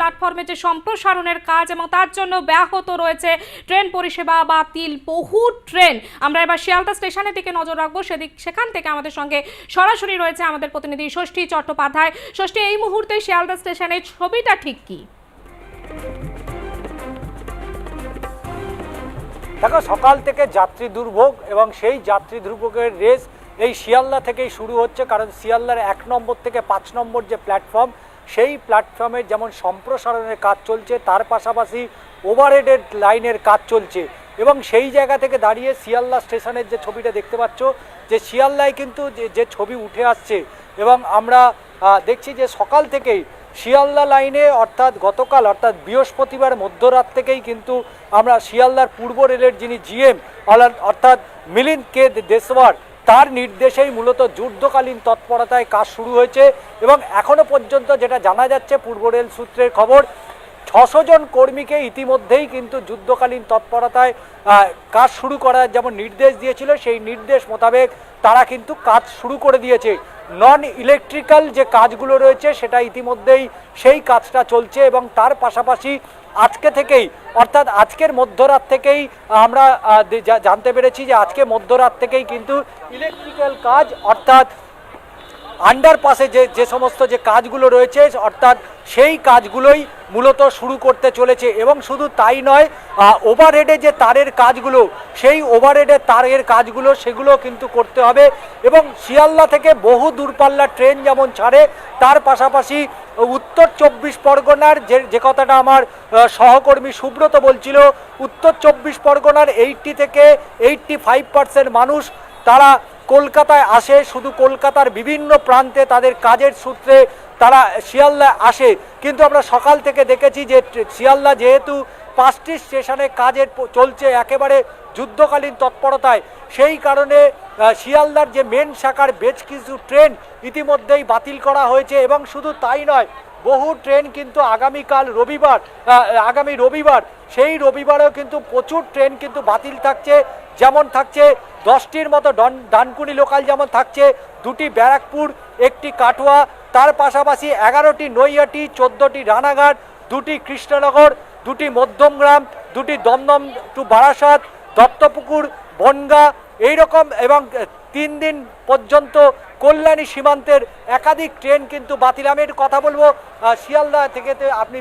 প্ল্যাটফর্মে যে সম্প্রসারণের কাজ এবং তার জন্য ব্যাহত রয়েছে ট্রেন পরিষেবা বাতিল বহু ট্রেন। আমরা এবার শিয়ালদা স্টেশনের দিকে নজর রাখব। সেদিক, সেখান থেকে আমাদের সঙ্গে সরাসরি রয়েছে আমাদের প্রতিনিধি ষষ্ঠী চট্টোপাধ্যায়। ষষ্ঠী, এই মুহূর্তে শিয়ালদা স্টেশনের ছবিটা ঠিক কি? দেখো, সকাল থেকে যাত্রী দুর্ভোগ এবং সেই যাত্রী দুর্ভোগের রেস এই শিয়ালদা থেকেই শুরু হচ্ছে। কারণ শিয়ালদার এক নম্বর থেকে পাঁচ নম্বর যে প্ল্যাটফর্ম সেই প্ল্যাটফর্মের যেমন সম্প্রসারণের কাজ চলছে, তার পাশাপাশি ওভারহেডের লাইনের কাজ চলছে। এবং সেই জায়গা থেকে দাঁড়িয়ে শিয়ালদা স্টেশনের যে ছবিটা দেখতে পাচ্ছ, যে শিয়ালদায় কিন্তু যে যে ছবি উঠে আসছে এবং আমরা দেখছি যে সকাল থেকেই শিয়ালদা লাইনে অর্থাৎ গতকাল, অর্থাৎ বৃহস্পতিবার মধ্যরাত থেকেই কিন্তু আমরা শিয়ালদার পূর্ব রেলের যিনি জিএম অর্থাৎ মিলিন্দ কে দেশওয়ার তার নির্দেশেই মূলত যুদ্ধকালীন তৎপরতায় কাজ শুরু হয়েছে এবং এখনও পর্যন্ত যেটা জানা যাচ্ছে পূর্ব রেল সূত্রের খবর, ছশো জন কর্মীকে ইতিমধ্যেই কিন্তু যুদ্ধকালীন তৎপরতায় কাজ শুরু করার যেমন নির্দেশ দিয়েছিল, সেই নির্দেশ মোতাবেক তারা কিন্তু কাজ শুরু করে দিয়েছে। নন ইলেকট্রিক্যাল যে কাজগুলো রয়েছে সেটা ইতিমধ্যেই সেই কাজটা চলছে এবং তার পাশাপাশি আজকে থেকেই, অর্থাৎ আজকের মধ্যরাত থেকেই আমরা জানতে পেরেছি যে আজকে মধ্যরাত থেকেই কিন্তু ইলেকট্রিক্যাল কাজ, অর্থাৎ আন্ডারপাসে যে যে সমস্ত যে কাজগুলো রয়েছে, অর্থাৎ সেই কাজগুলোই মূলত শুরু করতে চলেছে। এবং শুধু তাই নয় ওভারহেডে যে তারের কাজগুলো, সেই ওভারহেডের তারের কাজগুলো, সেগুলো কিন্তু করতে হবে। এবং শিয়ালদা থেকে বহু দূরপাল্লার ট্রেন যেমন ছাড়ে, তার পাশাপাশি উত্তর চব্বিশ পরগনার যে যে কথাটা আমার সহকর্মী সুব্রত বলছিল, উত্তর চব্বিশ পরগনার এইটটি থেকে এইটটি ফাইভ পার্সেন্ট মানুষ, তারা কলকাতায় আসে, শুধু কলকাতার বিভিন্ন প্রান্তে তাদের কাজের সূত্রে তারা শিয়ালদা আসে। কিন্তু আমরা সকাল থেকে দেখেছি যে শিয়ালদা যেহেতু পাঁচটি স্টেশনে কাজের চলছে একেবারে যুদ্ধকালীন তৎপরতায়, সেই কারণে শিয়ালদার যে মেন শাখার বেশ কিছু ট্রেন ইতিমধ্যেই বাতিল করা হয়েছে এবং শুধু তাই নয়, বহু ট্রেন কিন্তু আগামীকাল রবিবার আগামী রবিবার, সেই রবিবারেও কিন্তু প্রচুর ট্রেন কিন্তু বাতিল থাকছে, যেমন থাকছে দশটির মতো ডন ডানকুনি লোকাল যেমন থাকছে, দুটি ব্যারাকপুর, একটি কাটোয়া, তার পাশাপাশি এগারোটি নৈয়াটি চোদ্দোটি রানাঘাট, দুটি কৃষ্ণনগর, দুটি মধ্যমগ্রাম, দুটি দমদম টু বারাসাত, দত্তপুকুর, বনগা, এইরকম এবং তিন দিন পর্যন্ত কল্যাণী সীমান্তের একাধিক ট্রেন কিন্তু বাতিল। আমি একটু কথা বলব শিয়ালদা থেকে আপনি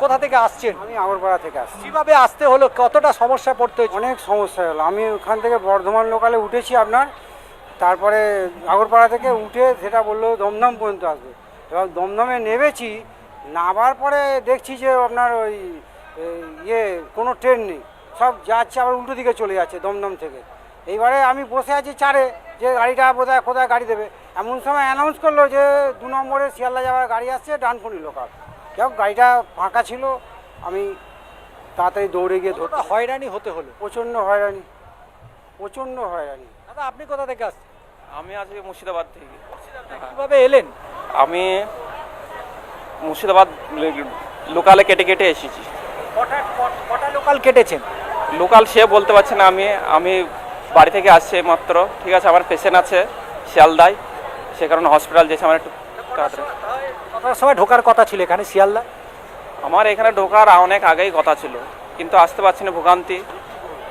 কোথা থেকে আসছেন? আমি আগরপাড়া থেকে আসছি। কীভাবে আসতে হলো? কতটা সমস্যা পড়তে হয়েছে? অনেক সমস্যা হলো। আমি ওখান থেকে বর্ধমান লোকালে উঠেছি আপনার তারপরে আগরপাড়া থেকে উঠে সেটা বলল দমদম পর্যন্ত আসবে। এবার দমদমে নেমেছি নামার পরে দেখছি যে আপনার ওই ইয়ে কোনো ট্রেন নেই। সব যাচ্ছে আবার উল্টো দিকে চলে যাচ্ছে দমদম থেকে। এইবারে আমি বসে আছি চারে যে গাড়িটা বোধহয় কোথায় গাড়ি দেবে। এমন সময় অ্যানাউন্স করল যে দু নম্বরে শিয়ালদা যাওয়ার গাড়ি আসছে ডানপুরি লোকাল যাই গাড়িটা ফাঁকা ছিল। আমি তাড়াতাড়ি দৌড়ে গিয়ে ধরতে হয়রানি হতে হলো? প্রচণ্ড হয়রানি। প্রচণ্ড হয়রানি। দাদা আপনি কোথা থেকে আসছেন? আমি আজকে মুর্শিদাবাদ থেকে। কীভাবে এলেন? আমি মুর্শিদাবাদ লোকালে কেটে কেটে এসেছি। কটা কটা লোকাল কেটেছেন? লোকাল সে বলতে পারছে না আমি আমি বাড়ি থেকে আসছে মাত্র ঠিক আছে আমার পেশেন্ট আছে শিয়ালদায়। সে কারণে হসপিটাল যেছে আমার একটু তাড়াতাড়ি কটার সময় ঢোকার কথা ছিল এখানে শিয়ালদা আমার এখানে ঢোকার অনেক আগেই কথা ছিল কিন্তু আসতে পারছি না ভোগান্তি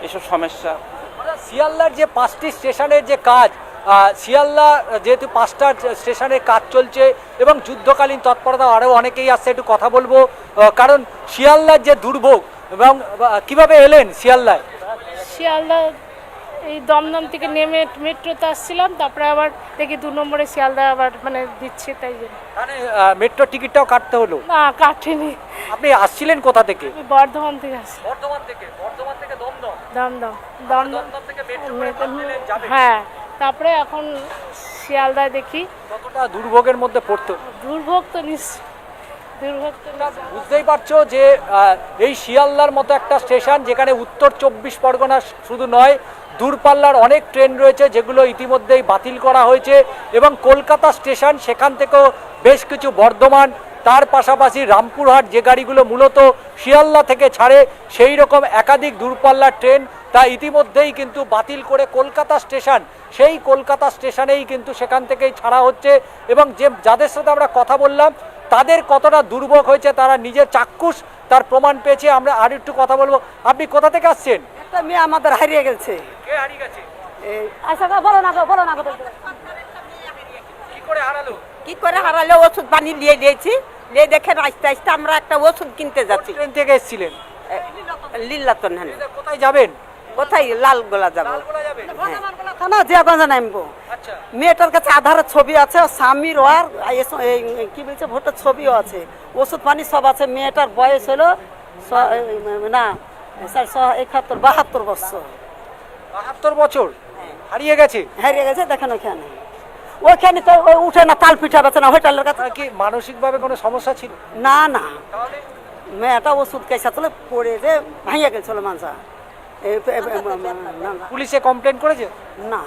এসব সমস্যা। শিয়ালদার যে পাঁচটি স্টেশনের যে কাজ শিয়ালদা যেহেতু পাঁচটা স্টেশনের কাজ চলছে এবং যুদ্ধকালীন তৎপরতা আরও অনেকেই আসছে একটু কথা বলব কারণ শিয়ালদার যে দুর্ভোগ এবং কীভাবে এলেন শিয়ালদায়? শিয়ালদা এই দমদম থেকে নেমে মেট্রোতে আসছিলাম তারপরে আবার দেখি দু নম্বরে শিয়ালদা আবার মানে দিচ্ছে তাই জন্য। মানে মেট্রো টিকিটটাও কাটতে হলো? না কাটেনি। আপনি আসছিলেন কোথা থেকে? আমি বর্ধমান থেকে আসছি। বর্ধমান থেকে? বর্ধমান থেকে দমদম? দমদম। দমদম। দমদম থেকে মেট্রো- হ্যাঁ তারপরে এখন শিয়ালদায় দেখি। কতটা দুর্ভোগের মধ্যে পড়তো দুর্ভোগ তো নিশ্চয়। বুঝতেই পারছ যে এই শিয়ালদার মতো একটা স্টেশন যেখানে উত্তর চব্বিশ পরগনা শুধু নয়, দূরপাল্লার অনেক ট্রেন রয়েছে যেগুলো ইতিমধ্যেই বাতিল করা হয়েছে এবং কলকাতা স্টেশন সেখান থেকেও বেশ কিছু বর্ধমান, তার পাশাপাশি রামপুরহাট যে গাড়িগুলো মূলত শিয়ালদা থেকে ছাড়ে সেই রকম একাধিক দূরপাল্লার ট্রেন তা ইতিমধ্যেই কিন্তু বাতিল করে কলকাতা স্টেশন, সেই কলকাতা স্টেশনেই কিন্তু সেখান থেকেই ছাড়া হচ্ছে এবং যে, যাদের সাথে আমরা কথা বললাম তাদের কতটা দুর্ভোগ হয়েছে তারা নিজের চাক্ষুষ তার প্রমাণ পেয়েছে আমরা আর একটু কথা বলব। আপনি কোথা থেকে আসছেন? একটা মেয়ে আমাদের হারিয়ে গেছে। কে হারিয়ে গেছে? আচ্ছা বলো না বলো না কি করে হারালো? কি করে হারালে? ওষুধ পানি নিয়ে দিয়েছি নিয়ে দেখে আস্তে আস্তে আমরা একটা ওষুধ কিনতে যাচ্ছি। ট্রেন থেকে এসেছিলেন? লিল্লাতন কোথায় যাবেন? কোথায়? লাল গোলা যাব? যাবেন থানা জিয়াগঞ্জে নামবো। আচ্ছা। মেয়েটার কাছে আধারের ছবি আছে স্বামীর আর এই কি বলছে ভোটের ছবিও আছে। ওষুধ পানি সব আছে। মেয়েটার বয়স হলো না স্যার একাত্তর বাহাত্তর বছর। বাহাত্তর বছর? হারিয়ে গেছে? হারিয়ে গেছে দেখেন ওখানে ওইখানে তো ওই উঠে না তাল পিঠা বেছে না হোটেলের কাছে। কি মানসিকভাবে কোনো সমস্যা ছিল? না না। মেয়েটা ওষুধ খাইছে তাহলে পড়ে যে ভাঙিয়ে গেছিল না, পুলিশে কমপ্লেন করেছে? না।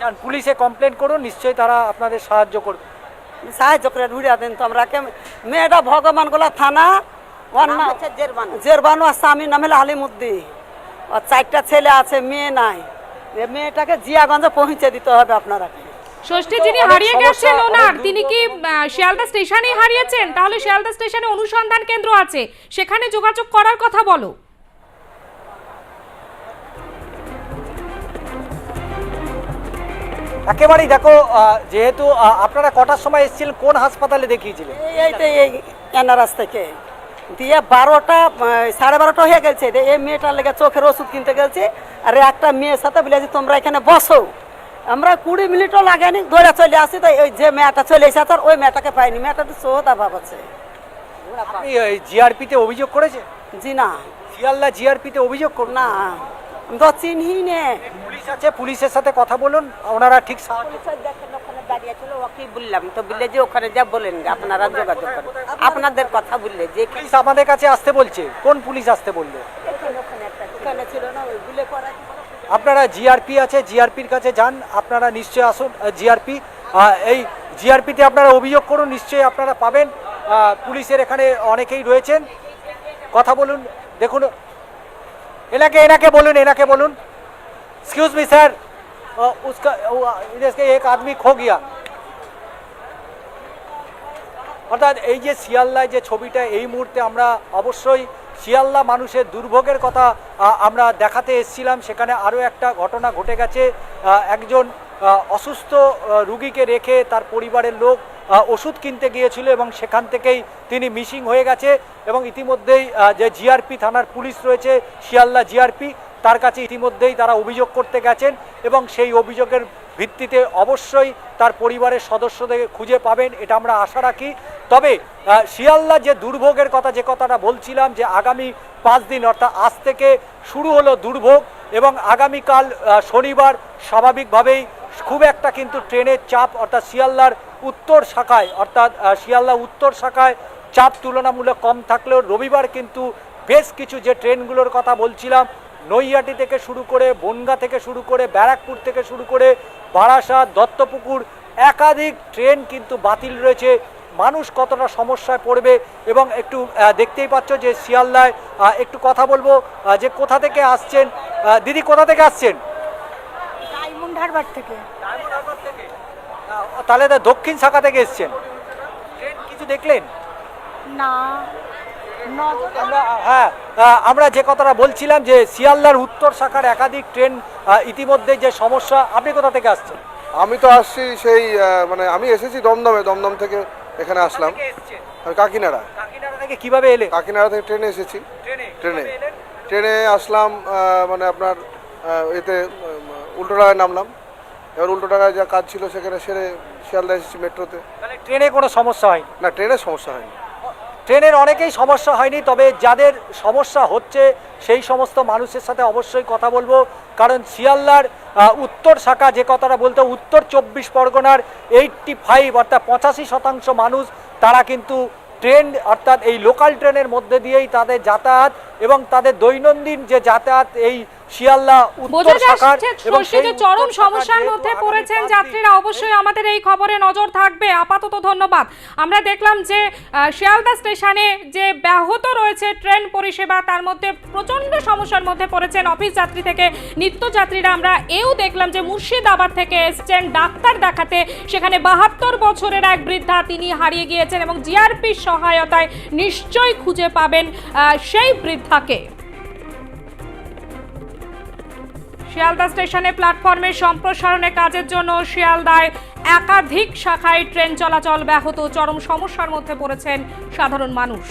যান পুলিশে কমপ্লেন করুন নিশ্চয়ই তারা আপনাদের সাহায্য করবে। সাহায্য করে ঢুড়িয়া দেন তো আমরা। কে- মেয়েটা ভগবান গোলা থানা জেরবানু। আর স্বামীর নাম হলো আলিমুদ্দি আর চারটা ছেলে আছে মেয়ে নাই। এ মেয়েটাকে জিয়াগঞ্জে পৌঁছে দিতে হবে আপনারা। ষষ্ঠী যিনি হারিয়ে গেছেন ওনার তিনি কি আহ, শিয়ালদা স্টেশনে হারিয়েছেন? তাহলে শিয়ালদা স্টেশনে অনুসন্ধান কেন্দ্র আছে। সেখানে যোগাযোগ করার কথা বলো। একেবারেই দেখো যেহেতু আপনারা কটার সময় এসেছিলেন কোন হাসপাতালে দেখিয়েছিলেন? এই- তো এই এনআরএস থেকে। দিয়ে বারোটা সাড়ে বারোটা হয়ে গেছে। এই মেয়েটার লেগে চোখের ওষুধ কিনতে গেছি। আর একটা মেয়ের সাথে বলেছি তোমরা এখানে বসো। আমরা কুড়ি মিনিটও লাগেনি ধরে চলে আসি। তো ওই যে মেয়েটা চলে এসেছে আর ওই মেয়েটাকে পাইনি। মেয়েটা তো সোহতা ভাব আছে। জিআরপিতে অভিযোগ করেছে জি না। শিয়ালদা জিআরপিতে অভিযোগ করুন। না। আমি তো চিনহি নে। পুলিশ আছে পুলিশের সাথে কথা বলুন ওনারা ঠিক দেখেন ওখানে দাঁড়িয়ে ছিল ওকে বললাম। তো বললে যে ওখানে যা বলেন আপনারা যোগাযোগ করেন। আপনাদের কথা বললে যে পুলিশ আমাদের কাছে আসতে বলছে। কোন পুলিশ আসতে বলল? ছিল না ওই আপনারা জিআরপি আছে জিআরপির কাছে যান আপনারা নিশ্চয়ই আসুন জিআরপি এই জিআরপিতে আপনারা অভিযোগ করুন নিশ্চয়ই আপনারা পাবেন। পুলিশের এখানে অনেকেই রয়েছেন। কথা বলুন দেখুন। এনাকে এনাকে বলুন এনাকে বলুন। एक्सक्यूज मी सर उसका इसके एक आदमी खो गया অর্থাৎ এই যে শিয়ালদায় যে ছবিটা এই মুহূর্তে আমরা অবশ্যই শিয়ালদা মানুষের দুর্ভোগের কথা আ, আমরা দেখাতে এসেছিলাম সেখানে আরও একটা ঘটনা ঘটে গেছে আ, একজন আ, অসুস্থ আ, রুগীকে রেখে তার পরিবারের লোক আ, ওষুধ কিনতে গিয়েছিল এবং সেখান থেকেই তিনি মিসিং হয়ে গেছে এবং ইতিমধ্যেই আ, যে জিআরপি থানার পুলিশ রয়েছে শিয়ালদা জিআরপি তার কাছে ইতিমধ্যেই তারা অভিযোগ করতে গেছেন এবং সেই অভিযোগের ভিত্তিতে অবশ্যই তার পরিবারের সদস্যদের খুঁজে পাবেন এটা আমরা আশা রাখি। তবে আহ, শিয়ালদা যে দুর্ভোগের কথা যে কথাটা বলছিলাম যে আগামী পাঁচ দিন অর্থাৎ আজ থেকে শুরু হলো দুর্ভোগ এবং আগামীকাল শনিবার স্বাভাবিকভাবেই খুব একটা কিন্তু ট্রেনের চাপ অর্থাৎ শিয়ালদার উত্তর শাখায় অর্থাৎ আহ, শিয়ালদা উত্তর শাখায় চাপ তুলনামূলক কম থাকলেও রবিবার কিন্তু বেশ কিছু যে ট্রেনগুলোর কথা বলছিলাম নৈয়াটি থেকে শুরু করে বনগা থেকে শুরু করে ব্যারাকপুর থেকে শুরু করে বারাসাত দত্তপুকুর একাধিক ট্রেন কিন্তু বাতিল রয়েছে। মানুষ কতটা সমস্যায় পড়বে এবং একটু দেখতেই পাচ্ছ যে শিয়ালদায় একটু কথা বলব যে কোথা থেকে আসছেন দিদি কোথা থেকে আসছেন? ডায়মন্ড হারবার থেকে। তাহলে দক্ষিণ শাখা থেকে এসছেন। ট্রেন কিছু দেখলেন? না। আমরা হ্যাঁ আমরা যে কথাটা বলছিলাম যে শিয়ালদার উত্তর শাখার একাধিক ট্রেন ইতিমধ্যে যে সমস্যা আপনি কোথা থেকে আসছেন? আমি তো আসছি সেই মানে আমি এসেছি দমদমে দমদম থেকে এখানে আসলাম। কাকিনাড়া। কাকিনাড়া থেকে কীভাবে এলে কাকিনাড়া থেকে ট্রেনে এসেছি। ট্রেনে ট্রেনে। ট্রেনে আসলাম মানে আপনার এতে উল্টোডাঙায় নামলাম। এবার উল্টোডাঙায় যা কাজ ছিল সেখানে সেরে শিয়ালদা এসেছি মেট্রোতে। ট্রেনে কোনো সমস্যা হয়নি? না ট্রেনের সমস্যা হয়নি। ট্রেনের অনেকেই সমস্যা হয়নি, তবে যাদের সমস্যা হচ্ছে সেই সমস্ত মানুষের সাথে অবশ্যই কথা বলব। কারণ শিয়ালদার উত্তর শাখা যে কথাটা বলতে, উত্তর চব্বিশ পরগনার এইটটি ফাইভ অর্থাৎ পঁচাশি শতাংশ মানুষ, তারা কিন্তু ট্রেন অর্থাৎ এই লোকাল ট্রেনের মধ্যে দিয়েই তাদের যাতায়াত এবং তাদের দৈনন্দিন যে যাতায়াত এই শিয়ালদা উত্তর শাখার এবং যে চরম সমস্যার মধ্যে পড়েছেন যাত্রীরা অবশ্যই আমাদের এই খবরে নজর থাকবে। আপাতত ধন্যবাদ। আমরা দেখলাম যে শিয়ালদা স্টেশনে যে ব্যাহত রয়েছে ট্রেন পরিষেবা তার মধ্যে প্রচণ্ড সমস্যার মধ্যে পড়েছেন অফিস যাত্রী থেকে নিত্যযাত্রীরা আমরা এও দেখলাম যে মুর্শিদাবাদ থেকে এসছেন ডাক্তার দেখাতে। সেখানে বাহাত্তর বছরের এক বৃদ্ধা তিনি হারিয়ে গিয়েছেন এবং জিআরপির সহায়তায় নিশ্চয়ই খুঁজে পাবেন সেই সেই বৃদ্ধাকে শিয়ালদা স্টেশনে প্ল্যাটফর্মের সম্প্রসারণের কাজের জন্য শিয়ালদায় একাধিক শাখায় ট্রেন চলাচল ব্যাহত। চরম সমস্যার মধ্যে পড়েছেন সাধারণ মানুষ।